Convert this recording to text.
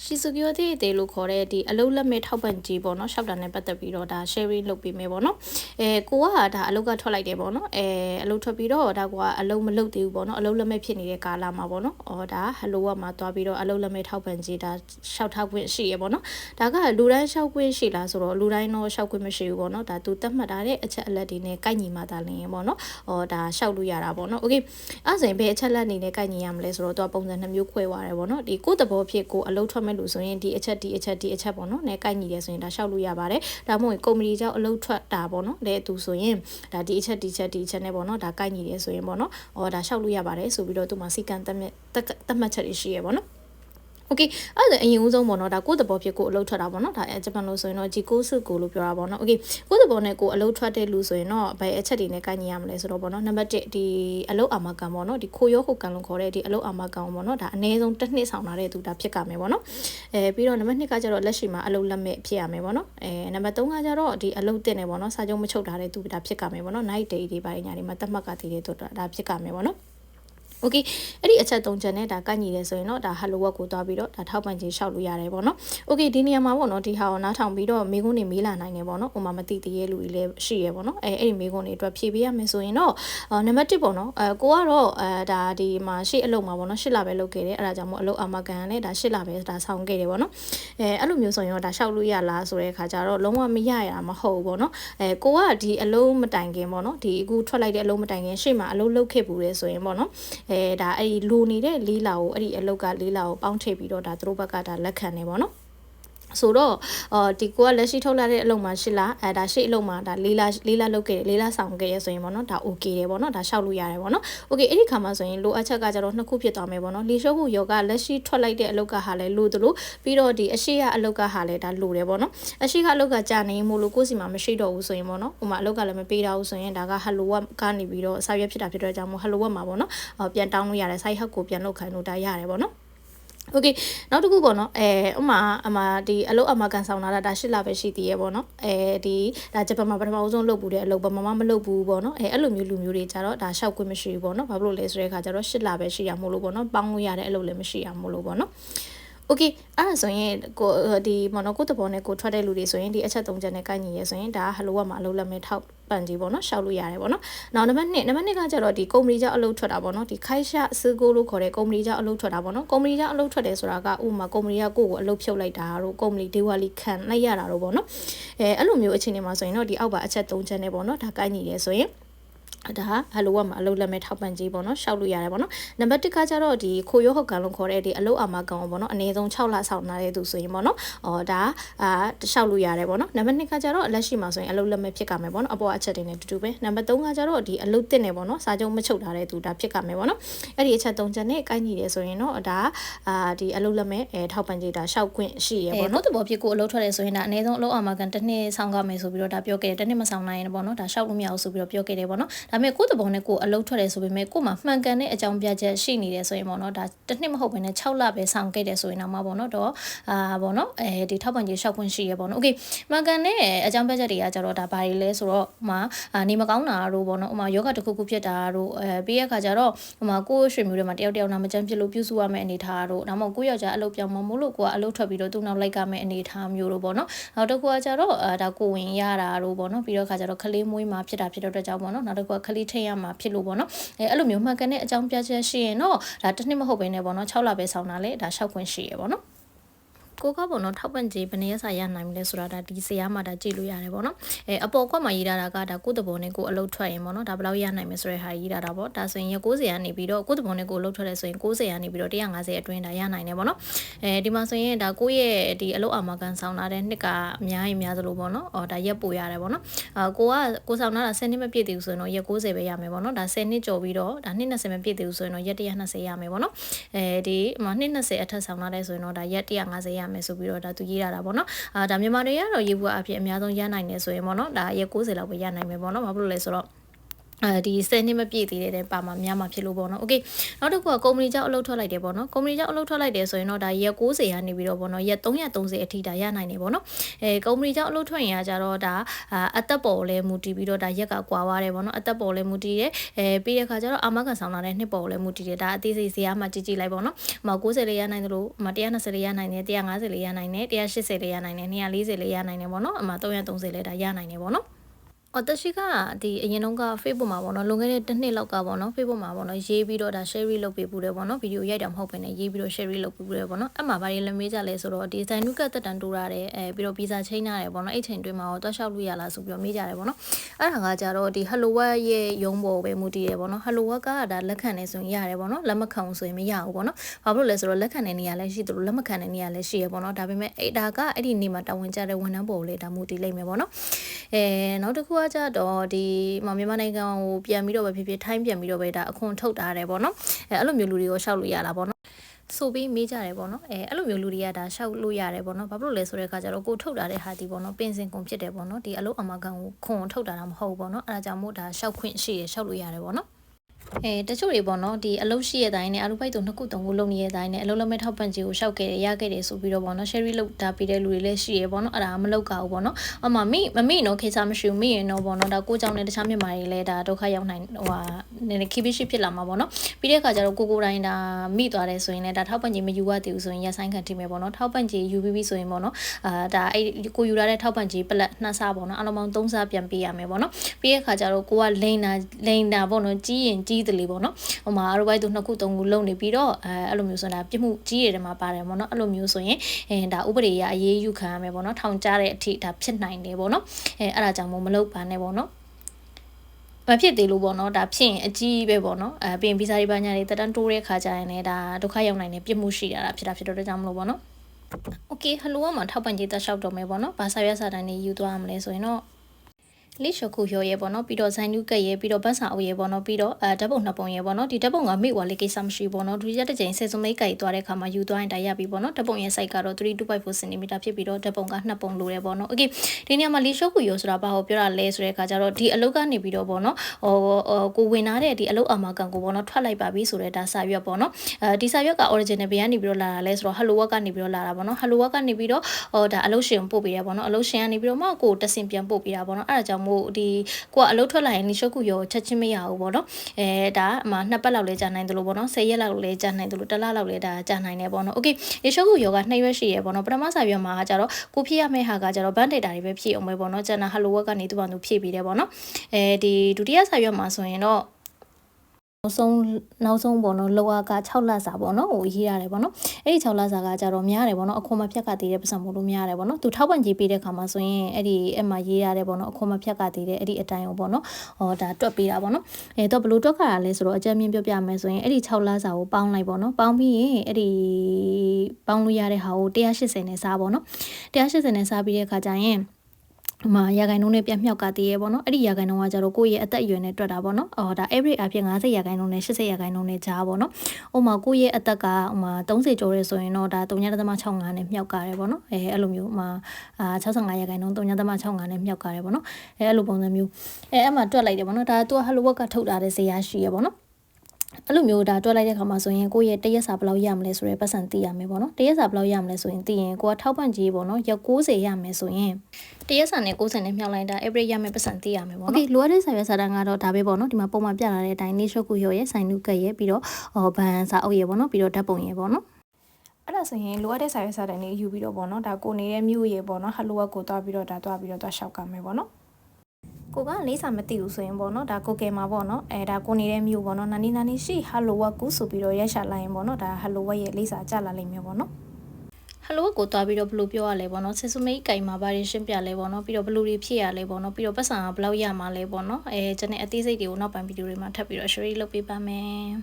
ရှီဆူကီယိုတီအသေးလို့ခေါ်တဲ့ဒီအလုတ်လက်မဲ့ထောက်ပံ့ကြီးပေါ့နော်ရှောက်တာနဲ့ပတ်သက်ပြီးတော့ဒါ sharing လုပ်ပေးမယ်ပေါ့နော်အဲကိုကဒါအလုတ်ကထွက်လိုက်တယ်ပေါ့နော်အဲအလုတ်ထွက်ပြီးတော့ဒါကအလုတ်မလုတ်သေးဘူးပေါ့နော်အလုတ်လက်မဲ့ဖြစ်နေတဲ့ကာလမှာပေါ့နော်အော်ဒါ hello ကမှာသွားပြီးတော့အလုတ်လက်မဲ့ထောက်ပံ့ကြီးဒါရှောက်ထောက်ခွင့်ရှိရပေါ့နော်ဒါကလူတိုင်းရှောက်ခွင့်ရှိလားဆိုတော့လူတိုင်းတော့ရှောက်ခွင့်မရှိဘူးပေါ့နော်ဒါသူတတ်မှတ်ထားတဲ့အချက်အလက်တွေနဲ့ကိုက်ညီမှသာလင်းပေါ့နော်အော်ဒါရှောက်လို့ရတာပေါ့နော် okay အဲ့ဒါဆိုရင်ဘယ်အချက်လက်အနေနဲ့ကိုက်ညီရမလဲဆိုတော့သူကပုံစံနှမျိုးခွဲသွားတယ်ပေါ့နော်ဒီကိုယ့်သဘောဖြစ်ကိုယ်အလုတ်ထွက်မဲ့လူဆိုရင်ဒီအချက်ဒီအချက်ဒီအချက်ပေါ့နော်နဲကိုက်ညီတယ်ဆိုရင်ဒါရှောက်လို့ရပါတယ်ဒါမှမဟုတ်ကုမ္ပဏီကြောင့်အလုပ်ထွက်တာပေါ့နော်လဲသူဆိုရင်ဒါဒီအချက်ဒီအချက်ဒီအချက်နဲ့ပေါ့နော်ဒါကိုက်ညီတယ်ဆိုရင်ပေါ့နော်အော်ဒါရှောက်လို့ရပါတယ်ဆိုပြီးတော့သူမှစီကံတက်မြတ်တက်မှတ်ချက်တွေရှိရပေါ့နော် โอเคအဲ့ဒါအရင်ဦးဆုံးပေါ့နော်ဒါကိုယ့်တဘောဖြစ်ကိုအလုပ်ထွက်တာပေါ့နော်ဒါဂျပန်လို့ဆိုရင်တော့ဂျီကိုစုကိုလို့ပြောတာပေါ့နော်โอเคကိုယ့်တဘောနဲ့ကိုအလုပ်ထွက်တဲ့လူဆိုရင်တော့ဘယ်အချက်တွေနဲ့ကိုက်ညီရမလဲဆိုတော့ပေါ့နော်နံပါတ်1ဒီအလုပ်အာမကန်ပေါ့နော်ဒီခိုရောခုကန်လို့ခေါ်တဲ့ဒီအလုပ်အာမကန်ပေါ့နော်ဒါအနည်းဆုံးတစ်နှစ်ဆောင်လာတဲ့သူဒါဖြစ်ကြမယ်ပေါ့နော်အဲပြီးတော့နံပါတ်2ကကျတော့လက်ရှိမှာအလုပ်လက်မဲ့ဖြစ်ရမယ်ပေါ့နော်အဲနံပါတ်3ကကျတော့ဒီအလုပ်တင်နေပေါ့နော်စာချုပ်မချုပ်ထားတဲ့သူဒါဖြစ်ကြမယ်ပေါ့နော် night day တွေပါညာတွေမှာတတ်မှတ်ကတည်တဲ့သူဒါဖြစ်ကြမယ်ပေါ့နော် โอเคအဲ့ဒီအချက်၃ချက်နဲ့ဒါကန့်ညီတယ်ဆိုရင်တော့ဒါ hello work ကိုသွားပြီးတော့ဒါထောက်ပံ့ခြင်းရှောက်လို့ရတယ်ပေါ့နော်โอเคဒီနေရာမှာပေါ့နော်ဒီဟာကိုနားထောင်ပြီးတော့မိကုန်းနေမေးလာနိုင်တယ်ပေါ့နော်ဟိုမှာမသိသေးရဲ့လူတွေလည်းရှိရပေါ့နော်အဲအဲ့ဒီမိကုန်းတွေအတွက်ဖြည့်ပေးရမယ်ဆိုရင်တော့နံပါတ်1ပေါ့နော်အဲကိုကတော့အဲဒါဒီမှာရှေ့အလုပ်မှာပေါ့နော်ရှစ်လပဲလုပ်ခဲ့တယ်အဲ့ဒါကြောင့်မို့အလုပ်အမကန်နဲ့ဒါရှစ်လပဲဒါဆောင်ခဲ့တယ်ပေါ့နော်အဲအဲ့လိုမျိုးဆိုရင်တော့ဒါရှောက်လို့ရလားဆိုတဲ့အခါကျတော့လုံးဝမရရမဟုတ်ဘူးပေါ့နော်အဲကိုကဒီအလုံးမတိုင်ခင်ပေါ့နော်ဒီအခုထွက်လိုက်တဲ့အလုံးမတိုင်ခင်ရှေ့မှာအလုံးလုပ်ခဲ့ဘူးလေဆိုရင်ပေါ့နော် အဲဒါအဲ့ဒီလိုနေတဲ့လေးလာကိုအဲ့ဒီအလုတ်ကလေးလာကိုပေါင်းထည့်ပြီးတော့ဒါသူတို့ဘက်ကဒါလက်ခံနေပေါ့နော် ဆိုတော့အော်ဒီကိုကလက်ရှိထုတ်လာတဲ့အလုပ်မှာရှစ်လအဲဒါရှစ်အလုပ်မှာဒါလေးလလေးလလုပ်ခဲ့တယ်လေးလဆောင်ခဲ့ရဆိုရင်ပေါ့နော်ဒါ okay တယ်ပေါ့နော်ဒါရှောက်လို့ရတယ်ပေါ့နော် okay အဲ့ဒီခါမှာဆိုရင်လိုအပ်ချက်ကကျတော့နှစ်ခုဖြစ်သွားမယ်ပေါ့နော်လီရှိုးခုယောဂလက်ရှိထွက်လိုက်တဲ့အလုပ်ကဟာလည်းလိုသလိုပြီးတော့ဒီအရှိရအလုပ်ကဟာလည်းဒါလိုတယ်ပေါ့နော်အရှိကအလုပ်ကကြာနေမို့လို့ကိုယ့်စီမှာမရှိတော့ဘူးဆိုရင်ပေါ့နော်ဟိုမှာအလုပ်ကလည်းမပေးတော့ဘူးဆိုရင်ဒါကဟလိုဝက်ကနေပြီးတော့ဆောက်ရွက်ဖြစ်တာဖြစ်တော့ကြောင့်မို့ဟလိုဝက်မှာပေါ့နော်ပြန်တောင်းလို့ရတယ် site hub ကိုပြန်လုပ်ခိုင်းလို့ဒါရတယ်ပေါ့နော် โอเคနောက်တစ်ခုပေါ့နော်အဲဥမာအမဒီအလုပ်အမကန်ဆောင်လာတာဒါရှစ်လပဲရှိသေးရဲ့ပေါ့နော်အဲဒီဒါဂျပန်မှာပထမဆုံးလုပ်ဘူးတဲ့အလုပ်ဘာမှမလုပ်ဘူးပေါ့နော်အဲအဲ့လိုမျိုးလူမျိုးတွေကြတော့ဒါရှောက်ခွင့်မရှိဘူးပေါ့နော်ဘာဖြစ်လို့လဲဆိုတဲ့အခါကျတော့ရှစ်လပဲရှိရမို့လို့ပေါ့နော်ပေါင်းလို့ရတဲ့အလုပ်လည်းမရှိရမို့လို့ပေါ့နော် okay အဲ့ဒါဆိုရင်ကိုဒီမော်နော်ကိုတဘောနဲ့ကိုထွက်တဲ့လူတွေဆိုရင်ဒီအချက်၃ချက်နဲ့ကိုင်းညီရဲဆိုရင်ဒါဟလိုကမှအလုပ်လက်မဲ့ထောက်ပန်ကြီးပေါ့နော်ရှောက်လို့ရတယ်ပေါ့နော်နောက်နံပါတ်1နံပါတ်2ကကျတော့ဒီကုမ္ပဏီကြောင့်အလုပ်ထွက်တာပေါ့နော်ဒီခိုင်ရှာအစကိုလို့ခေါ်တဲ့ကုမ္ပဏီကြောင့်အလုပ်ထွက်တာပေါ့နော်ကုမ္ပဏီကြောင့်အလုပ်ထွက်တယ်ဆိုတာကဥပမာကုမ္ပဏီကကိုယ့်ကိုအလုပ်ဖြုတ်လိုက်တာတို့ကုမ္ပဏီဒေဝါလီခံလိုက်ရတာတို့ပေါ့နော်အဲအဲ့လိုမျိုးအခြေအနေမှာဆိုရင်တော့ဒီအောက်ပါအချက်၃ချက်နဲ့ပေါ့နော်ဒါကိုင်းညီရဲဆိုရင် ဒါဟာဟလိုကမှာအလုပ်လက်မဲ့ထောက်ပံ့ကြေးပေါ့နော်ရှောက်လို့ရတယ်ပေါ့နော်နံပါတ်1ကကျတော့ဒီခိုရောဟုတ်ကန်လုံးခေါ်တဲ့ဒီအလုပ်အာမကောင်ပေါ့နော်အနည်းဆုံး6လဆောင်လာတဲ့သူဆိုရင်ပေါ့နော်အော်ဒါအာရှောက်လို့ရတယ်ပေါ့နော်နံပါတ်2ကကျတော့လက်ရှိမှာဆိုရင်အလုပ်လက်မဲ့ဖြစ်ကြမယ်ပေါ့နော်အပေါ်အချက်တွေနဲ့တူတူပဲနံပါတ်3ကကျတော့ဒီအလုပ်တင်နေပေါ့နော်စာချုပ်မချုပ်ထားတဲ့သူဒါဖြစ်ကြမယ်ပေါ့နော်အဲ့ဒီအချက်3ချက်နဲ့ကိုင်းညီတယ်ဆိုရင်တော့ဒါအာဒီအလုပ်လက်မဲ့အဲထောက်ပံ့ကြေးဒါရှောက်ခွင့်ရှိရပေါ့နော်ကိုယ့်တဘောဖြစ်ကိုအလုပ်ထွက်တယ်ဆိုရင်ဒါအနည်းဆုံးအလုပ်အာမကန်တစ်နှစ်ဆောင်ကြမယ်ဆိုပြီးတော့ဒါပြောခဲ့တယ်တစ်နှစ်မဆောင်နိုင်ရင်ပေါ့နော်ဒါရှောက်လို့မရဘူးဆိုပြီးတော့ပြောခဲ့တယ်ပေါ့နော်ဒါမဲ့ကိုယ့်တဘောနဲ့ကိုအလုပ်ထွက်တယ်ဆိုပေမဲ့ကို့မှာမှန်ကန်တဲ့အကြောင်းပြချက်ရှိနေတယ်ဆိုရင်ပေါ့နော်ဒါတစ်နှစ်မဟုတ်ဘဲနဲ့6လပဲဆောင်ခဲ့တယ်ဆိုရင်တော့မှပေါ့နော်တော့အာပေါ့နော်အဲဒီထောက်ပံ့ကြေးရှောက်ခွင့်ရှိရပေါ့နော်โอเคမှန်ကန်တဲ့အကြောင်းပြချက်တွေကကြတော့ဒါဘာတွေလဲဆိုတော့ဟိုမှာနေမကောင်းတာတို့ပေါ့နော်ဟိုမှာယောဂတစ်ခုခုဖြစ်တာတို့အဲပြီးရခါကျတော့ဟိုမှာကိုယ့်ရွှေမျိုးတွေမှာတယောက်တယောက်နာမကျန်းဖြစ်လို့ပြုစုရမယ့်အနေအထားတို့ဒါမှမဟုတ်ကိုယ့်ယောက်ျားအလုပ်ပြောင်းမမို့လို့ကိုကအလုပ်ထွက်ပြီးတော့သူ့နောက်လိုက်ကမယ့်အနေအထားမျိုးတို့ပေါ့နော်နောက်တစ်ခုကကျတော့အဲဒါကိုဝင်ရတာတို့ပေါ့နော်ပြီးတော့ခါကျတော့ခလေးမွေးမှာဖြစ်တာဖြစ်တော့ကြောင့်ပေါ့နော်နောက်တစ်ခုက ခလေးထိတ်ရမှာဖြစ်လို့ပေါ့နော်အဲအဲ့လိုမျိုးမှန်ကန်တဲ့အကြောင်းပြချက်ရှိရင်တော့ဒါတစ်နှစ်မဟုတ်ဘဲနဲ့ပေါ့နော်6လပဲဆောင်းတာလေဒါရှောက်ခွင့်ရှိရပေါ့နော် ကိုကပေါ့နော်ထောက်ပံ့ကြေးဘယ်နည်းစာရနိုင်မလဲဆိုတာဒါဒီဇာတ်မှာဒါကြည့်လို့ရတယ်ပေါ့နော်အဲအပေါ်ကွက်မှာရေးထားတာကဒါကိုယ့်တဘောနဲ့ကိုယ်အလုပ်ထွက်ရင်ပေါ့နော်ဒါဘယ်လောက်ရနိုင်မလဲဆိုတဲ့ဟာရေးထားတာပေါ့ဒါဆိုရင်90ကနေပြီးတော့ကိုယ့်တဘောနဲ့ကိုယ်အလုပ်ထွက်တယ်ဆိုရင်90ကနေပြီးတော့150အတွင်းဒါရနိုင်တယ်ပေါ့နော်အဲဒီမှာဆိုရင်ဒါကိုယ့်ရဲ့ဒီအလုပ်အာမခံဆောင်လာတဲ့နှစ်ကအများကြီးများသလိုပေါ့နော်အော်ဒါရက်ပိုရတယ်ပေါ့နော်အာကိုကကိုဆောင်လာတာ10နှစ်မပြည့်သေးဘူးဆိုရင်တော့ရက်90ပဲရမယ်ပေါ့နော်ဒါ10နှစ်ကျော်ပြီးတော့ဒါနှစ်20မပြည့်သေးဘူးဆိုရင်တော့ရက်120ရမယ်ပေါ့နော်အဲဒီမှာနှစ်20အထက်ဆောင်လာတဲ့ဆိုရင်တော့ဒါရက်150ရမယ်ဆိုပြီးတော့ဒါသူရေးရတာပေါ့နော်အာဒါမြန်မာတွေကတော့ရေးဖို့အဖြစ်အများဆုံးရနိုင်နေဆိုရင်ပေါ့နော်ဒါရက်60လောက်ပဲရနိုင်မယ်ပေါ့နော်ဘာဖြစ်လို့လဲဆိုတော့ အဲဒီ10နှစ်မပြည့်သေးတဲ့ပါမှာများမှာဖြစ်လို့ပေါ့နော်။ Okay နောက်တစ်ခုကကုမ္ပဏီကြောင့်အလုပ်ထွက်လိုက်တယ်ပေါ့နော်။ကုမ္ပဏီကြောင့်အလုပ်ထွက်လိုက်တယ်ဆိုရင်တော့ဒါရက်90ကနေပြီးတော့ပေါ့နော်ရက်330အထိဒါရနိုင်တယ်ပေါ့နော်။အဲကုမ္ပဏီကြောင့်အလုပ်ထွက်ရင်ကကြတော့ဒါအသက်ပေါ်လဲမူတည်ပြီးတော့ဒါရက်ကကွာသွားတယ်ပေါ့နော်။အသက်ပေါ်လဲမူတည်တယ်။အဲပြီးတဲ့ခါကျတော့အာမခံဆောင်လာတဲ့နှစ်ပေါ်လဲမူတည်တယ်။ဒါအသေးစိတ်ဇာတ်မှကြည့်ကြည့်လိုက်ပေါ့နော်။မ90လေးရနိုင်တယ်လို့မ120လေးရနိုင်တယ်150လေးရနိုင်တယ်180လေးရနိုင်တယ်240လေးရနိုင်တယ်ပေါ့နော်။အမှ330လေးဒါရနိုင်တယ်ပေါ့နော်။ အော်တရှိကဒီအရင်တုန်းက Facebook မှာပေါ့နော်လွန်ခဲ့တဲ့တစ်နှစ်လောက်ကပေါ့နော် Facebook မှာပေါ့နော်ရေးပြီးတော့ဒါ share လုပ်ပေးပူတယ်ပေါ့နော်ဗီဒီယိုရိုက်တာမဟုတ်ဘဲနဲ့ရေးပြီးတော့ share လုပ်ပေးပူတယ်ပေါ့နော်အဲ့မှာဘာတွေလဲမေးကြလဲဆိုတော့ဒီဇိုင်နုကတက်တန်တူရတယ်အဲပြီးတော့ဗီဇာချိန်ရတယ်ပေါ့နော်အဲ့ချိန်တွင်းမှာတော့တွားလျှောက်လို့ရလားဆိုပြီးတော့မေးကြတယ်ပေါ့နော်အဲ့ဒါကကြတော့ဒီ Hello World ရဲ့ရုံးပေါ်ပဲမူတည်တယ်ပေါ့နော် Hello World ကဒါလက်ခံနေဆိုရင်ရတယ်ပေါ့နော်လက်မခံဆိုရင်မရဘူးပေါ့နော်ဘာဖြစ်လို့လဲဆိုတော့လက်ခံတဲ့နေရာလည်းရှိတယ်လို့လက်မခံတဲ့နေရာလည်းရှိရပေါ့နော်ဒါပေမဲ့အဲ့ဒါကအဲ့ဒီနေမှာတာဝန်ကျတဲ့ဝန်ထမ်းပေါ်လေဒါမူတည်လိမ့်မယ်ပေါ့နော်အဲနောက်တစ်ခုကကြတော့ဒီမမြန်မာနိုင်ငံကိုပြန်ပြီးတော့ပဲဖြစ်ဖြစ်ထိုင်းပြန်ပြီးတော့ပဲဒါအခွန်ထုတ်တာတယ်ပေါ့နော်အဲအဲ့လိုမျိုးလူတွေကိုရှောက်လို့ရတာပေါ့နော်ဆိုပြီးမေးကြတယ်ပေါ့နော်အဲအဲ့လိုမျိုးလူတွေကဒါရှောက်လို့ရတယ်ပေါ့နော်ဘာဖြစ်လို့လဲဆိုတဲ့အခါကျတော့ကိုထုတ်တာတဲ့ဟာဒီပေါ့နော်ပင်စင်ကုန်ဖြစ်တယ်ပေါ့နော်ဒီအလုပ်အမကန်ကိုခွန်ထုတ်တာတော့မဟုတ်ဘူးပေါ့နော်အဲ့ဒါကြောင့်မို့ဒါရှောက်ခွင့်ရှိရရှောက်လို့ရတယ်ပေါ့နော် အဲတချို့တွေပေါ့နော်ဒီအလုပ်ရှိရတဲ့အတိုင်းနဲ့အလုပ်ပိုက်တုံနှစ်ခုသုံးခုလုပ်နေရတဲ့အတိုင်းနဲ့အလုပ်လက်မဲ့ထောက်ပံ့ကြေးကိုရှောက်ခဲ့တယ်ရခဲ့တယ်ဆိုပြီးတော့ပေါ့နော် share လုပ်တာပေးတဲ့လူတွေလည်းရှိရပေါ့နော်အဲ့ဒါမလုပ်ကြဘူးပေါ့နော်အမမိမမိနော်ခေချာမရှိဘူးမိရင်တော့ပေါ့နော်ဒါကိုကြောင့်လည်းတခြားမြန်မာတွေလည်းဒါဒုက္ခရောက်နိုင်ဟိုဟာနည်းနည်းခိပိရှိဖြစ်လာမှာပေါ့နော်ပြီးတဲ့အခါကျတော့ကိုကိုတိုင်းဒါမိသွားတယ်ဆိုရင်လည်းဒါထောက်ပံ့ကြေးမယူရသေးဘူးဆိုရင်ရဆိုင်ခံထိမယ်ပေါ့နော်ထောက်ပံ့ကြေးယူပြီးပြီဆိုရင်ပေါ့နော်အာဒါအဲ့ကိုယူရတဲ့ထောက်ပံ့ကြေးပလက်နှစ်စားပေါ့နော်အလုံးပေါင်းသုံးစားပြန်ပေးရမယ်ပေါ့နော်ပြီးတဲ့အခါကျတော့ကိုကလိန်တာလိန်တာပေါ့နော်ကြီးရင်ကြီးပြီးတလေပေါ့နော်ဟိုမှာ ROI သူနှစ်ခုသုံးခုလုံးနေပြီးတော့အဲအဲ့လိုမျိုးဆိုတာပြစ်မှုကြီးရတယ်မှာပါတယ်ပေါ့နော်အဲ့လိုမျိုးဆိုရင်အဲဒါဥပဒေအရအရေးယူခံရမယ်ပေါ့နော်ထောင်ကျတဲ့အထိဒါဖြစ်နိုင်တယ်ပေါ့နော်အဲအဲ့ဒါကြောင့်မို့မလုပ်ပါနဲ့ပေါ့နော်မဖြစ်သေးလို့ပေါ့နော်ဒါဖြစ်ရင်အကြီးပဲပေါ့နော်အဲပြင်ဗီဇာတွေပါညာတွေတက်တန်းတိုးတဲ့ခါကျရင်လည်းဒါဒုက္ခရောက်နိုင်တဲ့ပြစ်မှုရှိတာဖြစ်တာဖြစ်တော့ကြောင့်မလို့ပေါ့နော် Okay hello မှာထောက်ပံ့ကြေးတက်လျှောက်တော့မယ်ပေါ့နော်ဘာစာရွက်စာတန်းတွေယူသွားရမလဲဆိုရင်တော့ လိရှခုရောရဲပေါ့နော်ပြီးတော့ဇိုင်နုကက်ရဲပြီးတော့ဘတ်စာအုပ်ရဲပေါ့နော်ပြီးတော့အဲဓာတ်ပုံနှစ်ပုံရဲပေါ့နော်ဒီဓာတ်ပုံကမိဝါလေးကိစ္စမရှိပေါ့နော်ဒုတိယတစ်ကြိမ်ဆယ်စုံမိတ်ကြိုက်သွားတဲ့ခါမှာယူသွားရင်တိုက်ရပြီပေါ့နော်ဓာတ်ပုံရဲ့ size ကတော့3254 cm ဖြစ်ပြီးတော့ဓာတ်ပုံကနှစ်ပုံလိုတယ်ပေါ့နော် okay ဒီနေရာမှာလိရှခုရောဆိုတာဘာကိုပြောတာလဲဆိုတဲ့အခါကျတော့ဒီအလုတ်ကနေပြီးတော့ပေါ့နော်ဟိုကိုဝင်လာတဲ့ဒီအလုတ်အမာကန်ကိုပေါ့နော်ထွက်လိုက်ပါပြီဆိုတဲ့ဒါစာရွက်ပေါ့နော်အဲဒီစာရွက်က original ဘယ်ကနေပြီးတော့လာတာလဲဆိုတော့ hello work ကနေပြီးတော့လာတာပေါ့နော် hello work ကနေပြီးတော့ဟိုဒါအလုတ်ရှင်ပို့ပေးရပေါ့နော်အလုတ်ရှင်ကနေပြီးတော့မှကိုတဆင်ပြန်ပို့ပေးတာပေါ့နော်အဲ့ဒါကြောင့်မို့ဒီကိုကအလုပ်ထွက်လာရင်ဒီရှုပ်ကူရောချက်ချင်းမရဘူးပေါ့နော်အဲဒါအမှနှစ်ပတ်လောက်လဲကြာနိုင်တယ်လို့ပေါ့နော်10ရက်လောက်လဲကြာနိုင်တယ်လို့တစ်လလောက်လဲဒါကြာနိုင်တယ်ပေါ့နော်โอเคဒီရှုပ်ကူရောကနှစ်ရွက်ရှိရပေါ့နော်ပထမစာရွက်မှာကျတော့ကိုဖြည့်ရမယ့်ဟာကကျတော့ band data တွေပဲဖြည့်အောင်ပဲပေါ့နော်ကျန်တာ hello work ကနေသူ့ဘာသူဖြည့်ပြီးတယ်ပေါ့နော်အဲဒီဒုတိယစာရွက်မှာဆိုရင်တော့ နောက်ဆုံးနောက်ဆုံးပေါ့နော်လောကက6လစာပေါ့နော်ဟိုရေးရတယ်ပေါ့နော်အဲ့ဒီ6လစာကကြတော့များတယ်ပေါ့နော်အခွန်မဖြတ်ကတည်တဲ့ပတ်စံမို့လို့များတယ်ပေါ့နော်သူထောက်ပံ့ကြေးပေးတဲ့ခါမှာဆိုရင်အဲ့ဒီအဲ့မှာရေးရတယ်ပေါ့နော်အခွန်မဖြတ်ကတည်တဲ့အဲ့ဒီအတိုင်းပေါ့နော်ဟောဒါတွက်ပေးတာပေါ့နော်အဲတော့ဘလို့တွက်ခါရလဲဆိုတော့အကြမ်းမြင်ပြောပြမယ်ဆိုရင်အဲ့ဒီ6လစာကိုပေါင်းလိုက်ပေါ့နော်ပေါင်းပြီးရင်အဲ့ဒီပေါင်းလို့ရတဲ့ဟာကို180နဲ့စားပေါ့နော်180နဲ့စားပြီးတဲ့ခါကျရင်ဟို မှာရာခိုင်နှုန်းနဲ့ပြတ်မြောက်ကတည်ရပေါ့နော်အဲ့ဒီရာခိုင်နှုန်းကကြတော့ကိုယ့်ရဲ့အသက်အရွယ်နဲ့တွက်တာပေါ့နော်အော်ဒါ average အဖြစ်50ရာခိုင်နှုန်းနဲ့80ရာခိုင်နှုန်းနဲ့ကြားပေါ့နော်ဟိုမှာကိုယ့်ရဲ့အသက်ကဟိုမှာ30ကျော်ရဲဆိုရင်တော့ဒါ3.65နဲ့မြောက်ကရတယ်ပေါ့နော်အဲအဲ့လိုမျိုးဟိုမှာအာ65ရာခိုင်နှုန်း3.65နဲ့မြောက်ကရတယ်ပေါ့နော်အဲအဲ့လိုပုံစံမျိုးအဲအဲ့မှာတွက်လိုက်တယ်ပေါ့နော်ဒါသူက hello work ကထုတ်တာတဲ့ဇေယျရှိရပေါ့နော် အဲ့လိုမျိုးဒါတွက်လိုက်တဲ့ခါမှာဆိုရင်ကိုယ့်ရဲ့တရက်စာဘယ်လောက်ရမလဲဆိုရဲပတ်စံသိရမယ်ပေါ့နော်တရက်စာဘယ်လောက်ရမလဲဆိုရင်သိရင်ကိုကထောက်ပံ့ကြေးပေါ့နော်ရက်60ရမယ်ဆိုရင်တရက်စာနဲ့60နဲ့မြောက်လိုက်တာ average ရမယ်ပတ်စံသိရမယ်ပေါ့နော် okay လိုအပ်တဲ့စာရွက်စာတမ်းကတော့ဒါပဲပေါ့နော်ဒီမှာပုံမှန်ပြလာတဲ့အတိုင်းနေရှုပ်ကူရောရဲ့ဆိုင်နုကက်ရဲ့ပြီးတော့ဟောဘန်စာအုပ်ရဲ့ပေါ့နော်ပြီးတော့ဓာတ်ပုံရဲ့ပေါ့နော်အဲ့ဒါဆိုရင်လိုအပ်တဲ့စာရွက်စာတမ်းတွေယူပြီးတော့ပေါ့နော်ဒါကိုနေတဲ့မြို့ရေပေါ့နော်ဟလိုဝက်ကိုတွားပြီးတော့ဒါတွားပြီးတော့တွားရှောက်ကမယ်ပေါ့နော် ကိုကလေးစာမသိဘူးဆိုရင်ပေါ့နော်ဒါကိုကဲမှာပေါ့နော်အဲဒါကိုနေတဲ့မြို့ပေါ့နော်နာနီနာနီရှိဟလိုဝက်ကူဆိုပြီးတော့ရက်ရှာလိုက်ရင်ပေါ့နော်ဒါဟလိုဝက်ရဲ့လေးစာကြလာလိမ့်မယ်ပေါ့နော်ဟလိုကိုတွားပြီးတော့ဘယ်လိုပြောရလဲပေါ့နော်ဆစ်ဆူမိတ်ကင်မှာဗားရရှင်းပြလဲပေါ့နော်ပြီးတော့ဘယ်လိုတွေဖြစ်ရလဲပေါ့နော်ပြီးတော့ပတ်စံကဘယ်လောက်ရမှာလဲပေါ့နော်အဲကျွန်တော်အသေးစိတ်တွေကိုနောက်ပိုင်းဗီဒီယိုတွေမှာထပ်ပြီးတော့ share လုပ်ပေးပါမယ်